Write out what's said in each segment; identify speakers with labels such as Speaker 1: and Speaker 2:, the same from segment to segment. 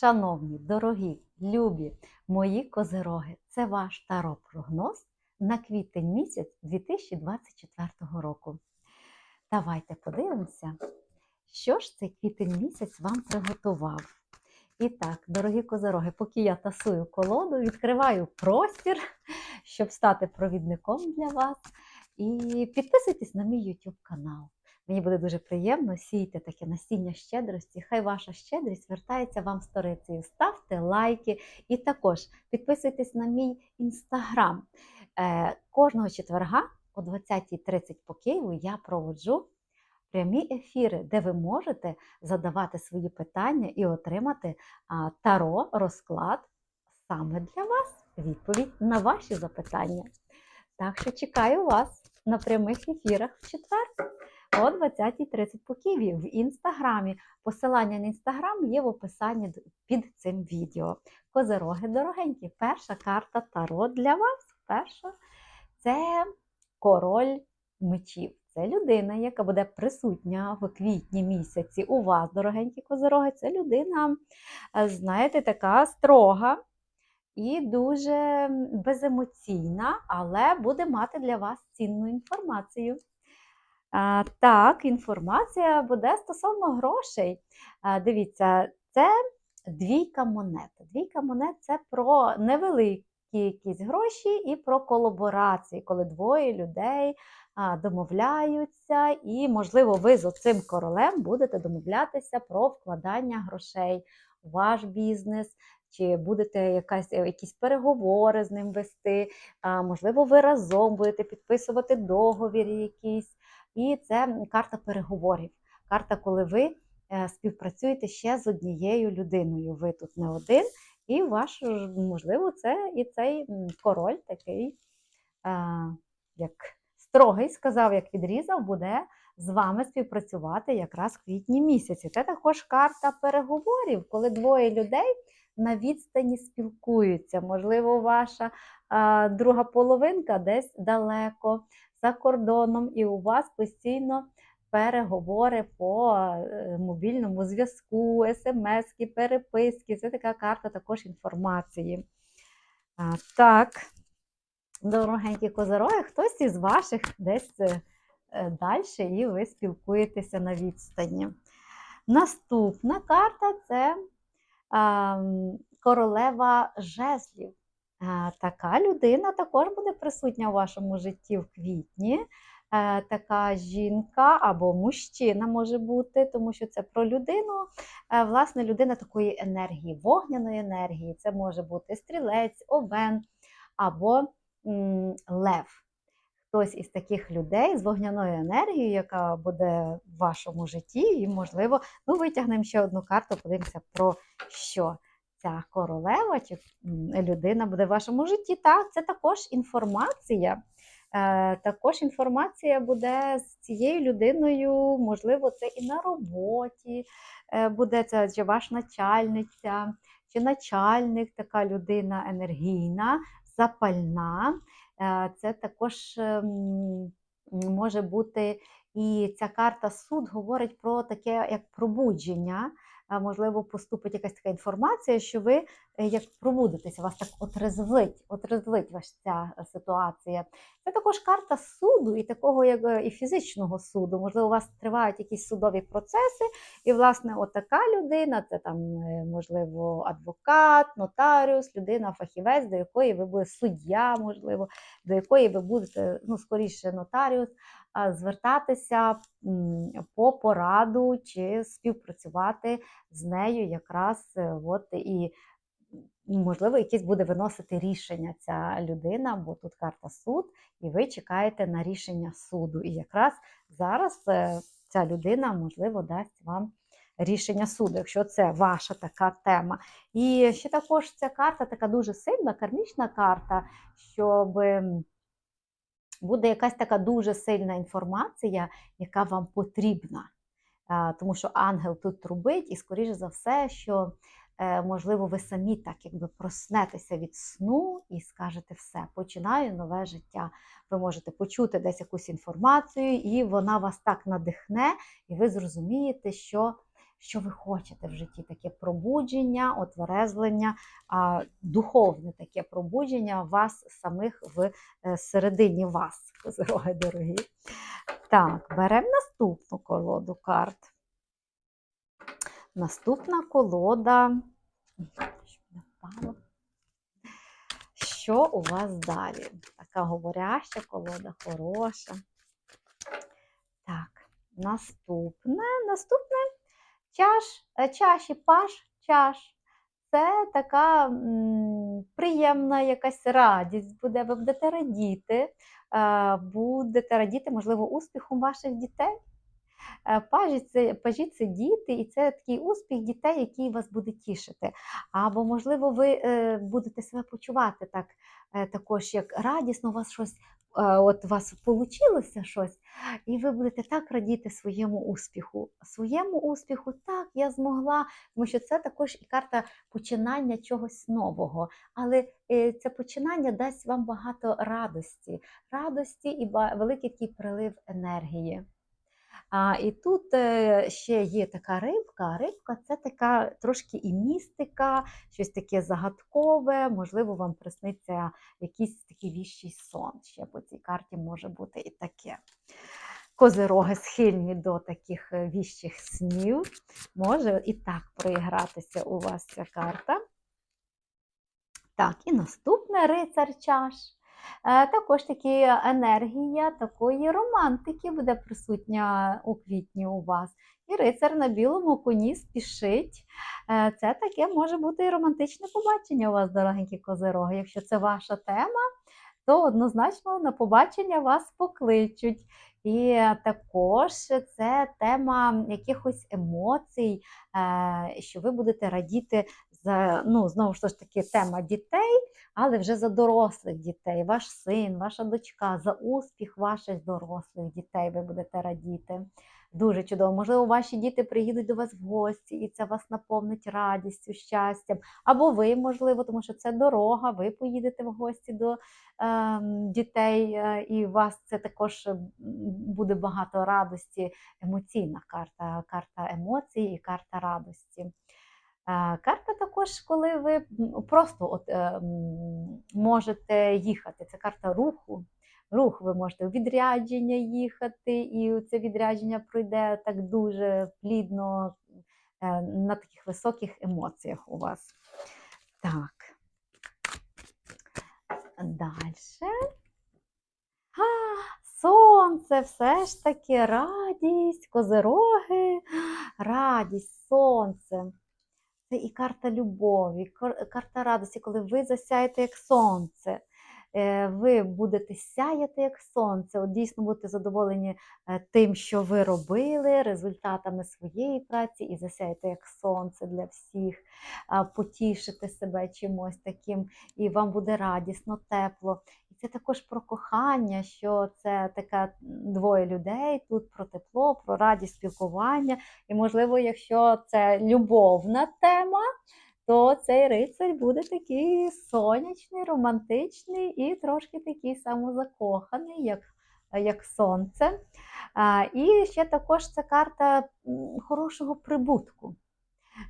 Speaker 1: Шановні, дорогі, любі мої козироги, це ваш таро-прогноз на квітень місяць 2024 року. Давайте подивимося, що ж цей квітень місяць вам приготував. І так, дорогі козироги, поки я тасую колоду, відкриваю простір, щоб стати провідником для вас. І підписуйтесь на мій YouTube канал. Мені буде дуже приємно сійте таке насіння щедрості. Хай ваша щедрість вертається вам сторицею. Ставте лайки і також підписуйтесь на мій інстаграм. Е, кожного четверга о 20.30 по Києву я проводжу прямі ефіри, де ви можете задавати свої питання і отримати таро розклад саме для вас. Відповідь на ваші запитання. Так що чекаю вас на прямих ефірах в четвер о 20.30 по Києві в інстаграмі. Посилання на інстаграм є в описанні під цим відео. Козероги дорогенькі. Перша карта Таро для вас. Перша це король мечів. Це людина, яка буде присутня в квітні місяці у вас, дорогенькі козероги. Це людина, знаєте, така строга і дуже беземоційна, але буде мати для вас цінну інформацію. Так, інформація буде стосовно грошей. Дивіться, це двійка монет. Двійка монет це про невеликі якісь гроші і про колаборації, коли двоє людей домовляються, і, можливо, ви з цим королем будете домовлятися про вкладання грошей у ваш бізнес. Чи будете якась, якісь переговори з ним вести, а, можливо, ви разом будете підписувати договір якийсь. І це карта переговорів. Карта, коли ви е, співпрацюєте ще з однією людиною. Ви тут не один, і ваш, можливо, це і цей король такий, як строгий сказав, як відрізав, буде з вами співпрацювати якраз в квітні місяці. Це також карта переговорів, коли двоє людей на відстані спілкуються. Можливо, ваша друга половинка десь далеко за кордоном, і у вас постійно переговори по е, мобільному зв'язку, смски, переписки. Це така карта також інформації. Так, дорогенькі козороги, хтось із ваших десь е, далі, і ви спілкуєтеся на відстані. Наступна карта це королева жезлів. Така людина також буде присутня у вашому житті в квітні. Е, така жінка або мужчина може бути, тому що це про людину, е, власне, людина такої енергії, вогняної енергії. Це може бути стрілець, овен або лев. Хтось із таких людей з вогняною енергією, яка буде в вашому житті, і, можливо, ну, витягнемо ще одну карту, подивимося, про що ця королева чи людина буде в вашому житті. Так, це також інформація. Е, також інформація буде з цією людиною, можливо, це і на роботі е, буде це чи ваш начальниця, чи начальник, така людина енергійна, запальна. Е, це також ем, може бути і ця карта суд говорить про таке як пробудження можливо, поступить якась така інформація, що ви як пробудетеся, вас так отрезвить, отрезвить ваша ця е, ситуація. Це також карта суду і такого як е, і фізичного суду. Можливо, у вас тривають якісь судові процеси, і, власне, отака людина, це там, можливо, адвокат, нотаріус, людина, фахівець, до якої ви будете суддя, можливо, до якої ви будете, ну, скоріше, нотаріус звертатися по пораду чи співпрацювати з нею якраз е, от і. Можливо, якесь буде виносити рішення ця людина, бо тут карта суд, і ви чекаєте на рішення суду. І якраз зараз е, ця людина, можливо, дасть вам рішення суду, якщо це ваша така тема. І ще також ця карта така дуже сильна, кармічна карта, щоб буде якась така дуже сильна інформація, яка вам потрібна. Тому що ангел тут трубить, і, скоріше за все, що, можливо, ви самі так якби проснетеся від сну і скажете все, починаю нове життя. Ви можете почути десь якусь інформацію, і вона вас так надихне, і ви зрозумієте, що що ви хочете в житті, таке пробудження, отверезлення, духовне таке пробудження вас самих в е, середині вас, дорогі. Так, беремо наступну колоду карт. Наступна колода. Що у вас далі? Така говоряща колода, хороша. Так, наступне, наступне чаш, е, чаші, паш, чаш. Це така м, приємна якась радість буде. Ви будете радіти, е, будете радіти, можливо, успіхом ваших дітей. Е, Пажі це, пажі це діти, і це такий успіх дітей, який вас буде тішити. Або, можливо, ви е, будете себе почувати так, е, також як радісно, у вас щось, от у вас вийшло щось, і ви будете так радіти своєму успіху. Своєму успіху, так, я змогла, тому що це також і карта починання чогось нового. Але це починання дасть вам багато радості, радості і великий такий прилив енергії. А, і тут е, ще є така рибка. Рибка це така трошки і містика, щось таке загадкове, можливо, вам присниться якийсь такий віщий сон. Ще по цій карті може бути і таке. Козироги схильні до таких е, віщих снів. Може і так проігратися у вас ця карта. Так, і наступне рицар чаш. Е, Також такі енергія такої романтики буде присутня у квітні у вас. І рицар на білому коні спішить. Е, Це таке може бути і романтичне побачення у вас, дорогенькі козироги. Якщо це ваша тема, то однозначно на побачення вас покличуть. І також це тема якихось емоцій, е, що ви будете радіти за, ну, знову ж таки, тема дітей, але вже за дорослих дітей, ваш син, ваша дочка, за успіх ваших дорослих дітей ви будете радіти. Дуже чудово. Можливо, ваші діти приїдуть до вас в гості, і це вас наповнить радістю, щастям. Або ви, можливо, тому що це дорога, ви поїдете в гості до ем, дітей, е, і у вас це також буде багато радості, емоційна карта, карта емоцій і карта радості. Карта також, коли ви просто от, е, можете їхати, це карта руху. Рух, ви можете у відрядження їхати, і це відрядження пройде так дуже плідно е, на таких високих емоціях у вас. Так. Далі. Сонце, все ж таки радість, козироги, радість, сонце. Це і карта любові, карта радості, коли ви засяєте як сонце. Е, Ви будете сяяти як сонце, от дійсно будете задоволені е, тим, що ви робили, результатами своєї праці, і засяєте як сонце для всіх, потішите себе чимось таким, і вам буде радісно, тепло. Це також про кохання, що це така двоє людей тут про тепло, про радість спілкування. І, можливо, якщо це любовна тема, то цей рицарь буде такий сонячний, романтичний і трошки такий самозакоханий, як, як сонце. І ще також це карта хорошого прибутку.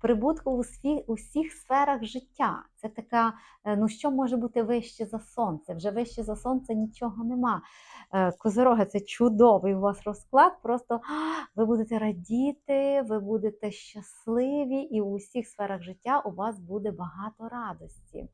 Speaker 1: Прибутку у всіх, у сферах життя. Це така, е, ну що може бути вище за сонце? Вже вище за сонце нічого нема. Е, це чудовий у вас розклад. Просто ви будете радіти, ви будете щасливі, і у всіх сферах життя у вас буде багато радості.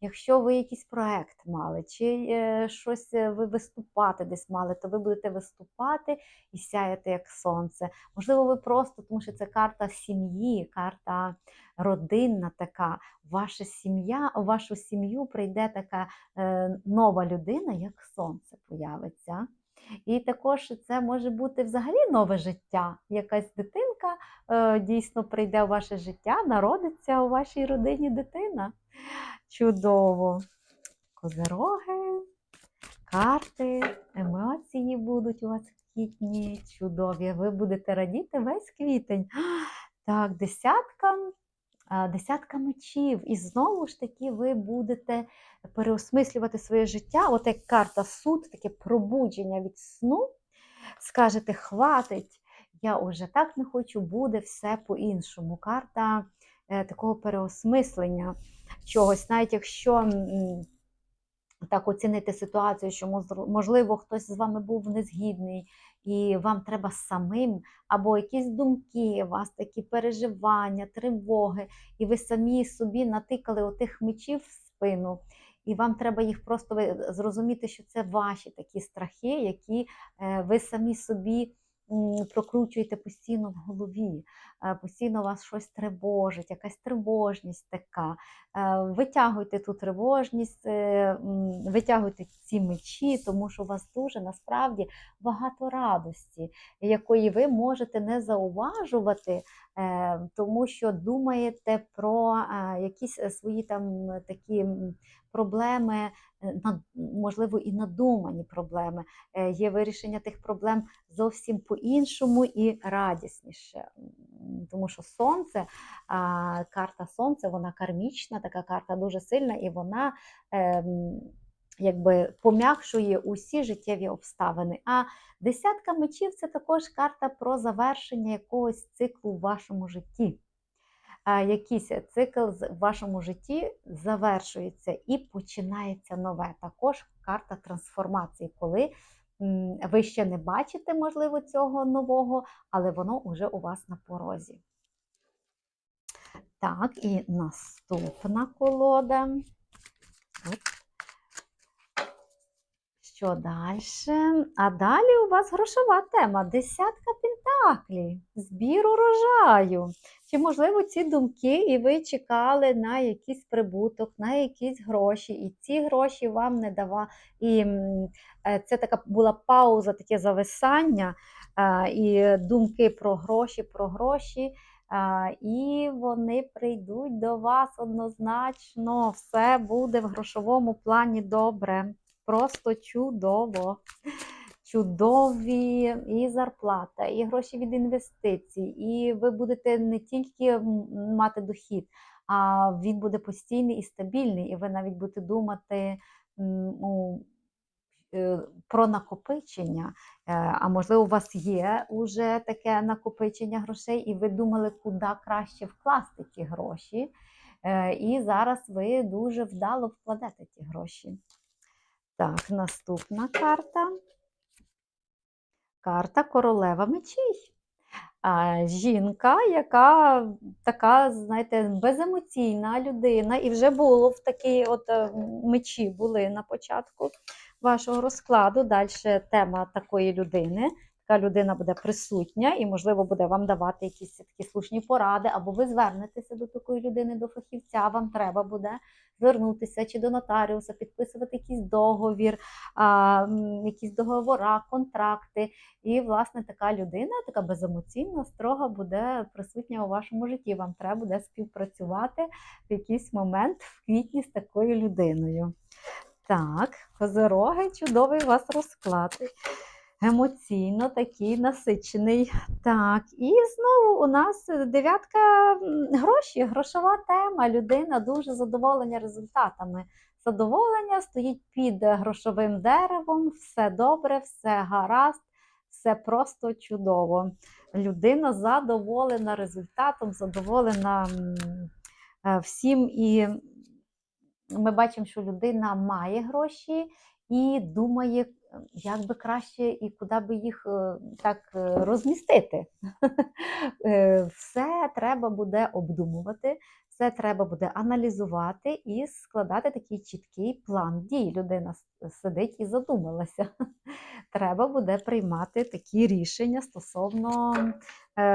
Speaker 1: Якщо ви якийсь проект мали, чи е, щось е, ви виступати десь мали, то ви будете виступати і сяєте як сонце. Можливо, ви просто, тому що це карта сім'ї, карта родинна така. Ваша сім'я, у вашу сім'ю прийде така е, нова людина, як сонце появиться. І також це може бути взагалі нове життя. Якась дитинка е, дійсно прийде у ваше життя, народиться у вашій родині дитина. Чудово. Козероги, карти, емоції будуть у вас в квітні. Чудові. Ви будете радіти весь квітень. Так, десятка, десятка мечів. І знову ж таки ви будете переосмислювати своє життя. От як карта суд, таке пробудження від сну. Скажете, хватить. я уже так не хочу, буде все по-іншому. Карта е, такого переосмислення чогось, навіть якщо. Так оцінити ситуацію, що можливо хтось з вами був незгідний, і вам треба самим, або якісь думки, у вас такі переживання, тривоги, і ви самі собі натикали отих мечів в спину. І вам треба їх просто зрозуміти, що це ваші такі страхи, які е, ви самі собі прокручуєте постійно в голові. Е, Постійно вас щось тривожить, якась тривожність така. Е, Витягуйте ту тривожність, е, витягуйте ці мечі, тому що у вас дуже насправді багато радості, якої ви можете не зауважувати, тому що думаєте про якісь свої там такі проблеми, е, можливо, і надумані проблеми. Е, Є вирішення тих проблем зовсім по-іншому і радісніше. Тому що сонце, карта сонця, вона кармічна, така карта дуже сильна, і вона ем, якби пом'якшує усі життєві обставини. А десятка мечів це також карта про завершення якогось циклу в вашому житті. Якийсь цикл в вашому житті завершується і починається нове. Також карта трансформації, коли ви ще не бачите, можливо, цього нового, але воно вже у вас на порозі. Так, і наступна колода. От. Що далі? А далі у вас грошова тема. Десятка пентаклів, збір урожаю. Чи, можливо, ці думки, і ви чекали на якийсь прибуток, на якісь гроші, і ці гроші вам не давали. І е, це така була пауза, таке зависання, і думки про гроші, про гроші. І вони прийдуть до вас однозначно. Все буде в грошовому плані добре. Просто чудово. Чудові і зарплата, і гроші від інвестицій, і ви будете не тільки мати дохід, а він буде постійний і стабільний, і ви навіть будете думати ну, про накопичення. Е, А можливо, у вас є уже таке накопичення грошей, і ви думали, куди краще вкласти ті гроші. Е, І зараз ви дуже вдало вкладете ті гроші. Так, наступна карта. Карта королева мечей. А, жінка, яка така, знаєте, беземоційна людина, і вже було в такі от е, мечі були на початку вашого розкладу. Далі тема такої людини. Така людина буде присутня і, можливо, буде вам давати якісь такі слушні поради, або ви звернетеся до такої людини, до фахівця, вам треба буде звернутися чи до нотаріуса, підписувати якийсь договір, а, якісь договори, контракти. І, власне, така людина, така беземоційна, строга буде присутня у вашому житті. Вам треба буде співпрацювати в якийсь момент в квітні з такою людиною. Так, козороги, чудовий у вас розклад. Емоційно такий насичений. Так, і знову у нас дев'ятка гроші, грошова тема. Людина дуже задоволена результатами. Задоволення стоїть під грошовим деревом, все добре, все гаразд, все просто чудово. Людина задоволена результатом, задоволена е, всім. І ми бачимо, що людина має гроші і думає, як би краще і куди би їх е, так е, розмістити. Е, Все треба буде обдумувати, все треба буде аналізувати і складати такий чіткий план дій. Людина сидить і задумалася. Треба буде приймати такі рішення стосовно,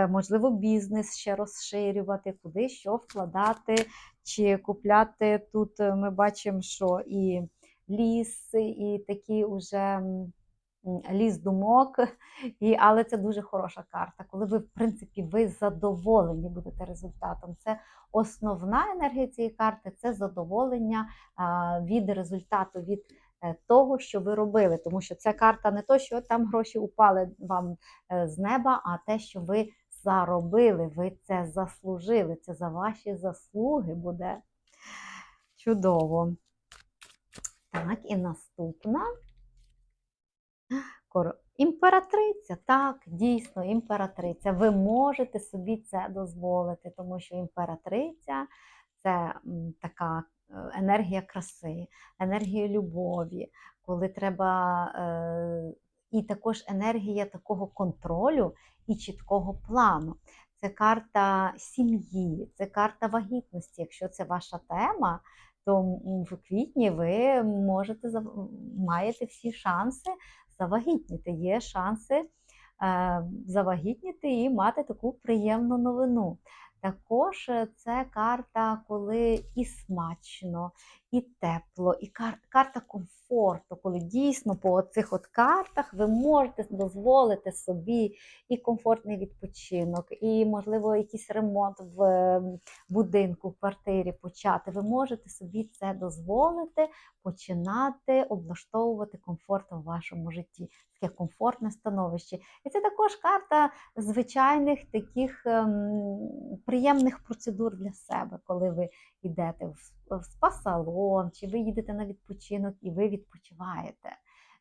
Speaker 1: можливо, бізнес ще розширювати, куди що вкладати, чи купляти тут. Ми бачимо, що і ліс, і такі м, ліс думок. І, але це дуже хороша карта, коли ви, в принципі, ви задоволені будете результатом. Це основна енергія цієї карти це задоволення від результату, від е, того, що ви робили. Тому що ця карта не то, що там гроші упали вам е, з неба, а те, що ви заробили, ви це заслужили. Це за ваші заслуги буде. Чудово. Так, і наступна. Імператриця, так, дійсно, імператриця. Ви можете собі це дозволити, тому що імператриця це така е, енергія краси, енергія любові, коли треба, е, і також енергія такого контролю і чіткого плану. Це карта сім'ї, це карта вагітності. Якщо це ваша тема, то в квітні ви можете маєте всі шанси завагітніти. Є шанси е, завагітніти і мати таку приємну новину. Також е, це карта, коли і смачно, і тепло, і кар- карта комфорту, коли дійсно по цих от картах ви можете дозволити собі і комфортний відпочинок, і, можливо, якийсь ремонт в будинку, в квартирі почати. Ви можете собі це дозволити, починати облаштовувати комфорт у вашому житті, таке комфортне становище. І це також карта звичайних таких ем, приємних процедур для себе, коли ви йдете в, в спа-салон, чи ви їдете на відпочинок і ви відпочиваєте.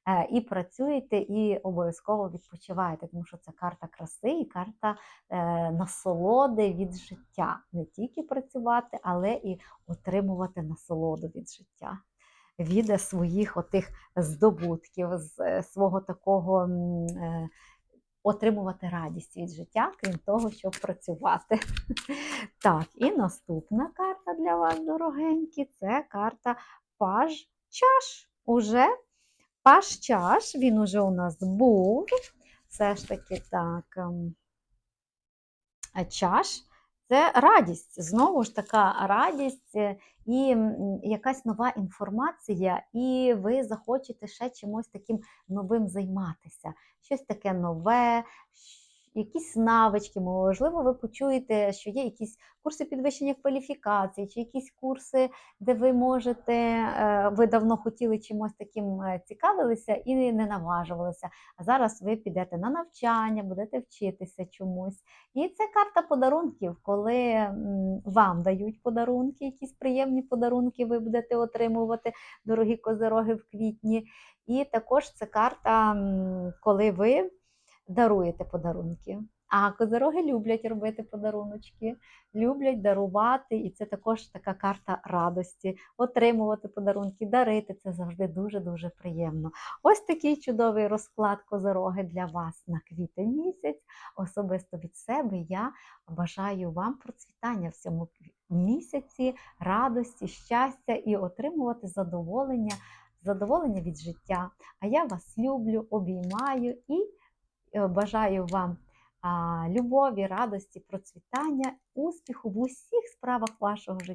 Speaker 1: Е, І працюєте, і обов'язково відпочиваєте, тому що це карта краси і карта е, насолоди від життя. Не тільки працювати, але і отримувати насолоду від життя, від своїх отих здобутків, з е, свого такого отримувати радість від життя, крім того, щоб працювати. Так, і наступна карта для вас, дорогенькі, це карта Паж Чаш. Уже Паж Чаш, він уже у нас був. Все ж таки так. ем, Чаш це радість. Знову ж така радість е, і якась нова інформація, і ви захочете ще чимось таким новим займатися. Щось таке нове, якісь навички, можливо, ви почуєте, що є якісь курси підвищення кваліфікації, чи якісь курси, де ви можете, е, ви давно хотіли чимось таким е, цікавилися і не наважувалися. А зараз ви підете на навчання, будете вчитися чомусь. І це карта подарунків, коли вам дають подарунки, якісь приємні подарунки ви будете отримувати, дорогі козероги в квітні. І також це карта, коли ви даруєте подарунки. А козероги люблять робити подаруночки, люблять дарувати, і це також така карта радості. Отримувати подарунки, дарити це завжди дуже-дуже приємно. Ось такий чудовий розклад козероги для вас на квітень місяць. Особисто від себе я бажаю вам процвітання в цьому місяці, радості, щастя і отримувати задоволення, задоволення від життя. А я вас люблю, обіймаю і бажаю вам любові, радості, процвітання, успіху в усіх справах вашого життя.